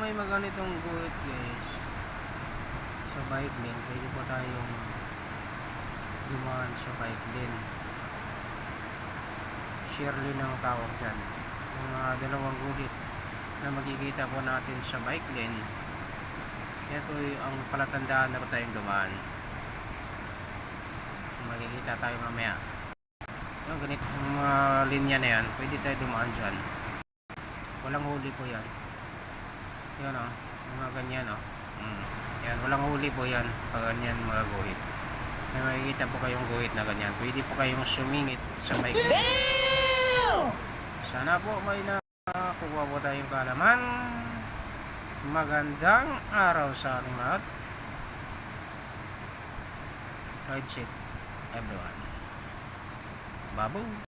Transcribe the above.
may maganitong guhit guys sa bike lane, pwede po tayong dumaan sa bike lane. Share lane ang tawag dyan. Yung mga dalawang guhit na makikita po natin sa bike lane, yung ang palatandaan na po tayong dumaan. Makikita tayo mamaya. Yung ganito, yung mga linya na yan, pwede tayo dumaan dyan. Walang huli po yan. Yan o, yung mga ganyan o. Mm. Yan, walang huli po yan pag ganyan mga guhit. May makikita po kayong guhit na ganyan. Pwede po kayong sumingit sa mic. Sana po may nakuha po tayong kalaman. Magandang araw sa ating lahat. Ride safe, everyone. Babu!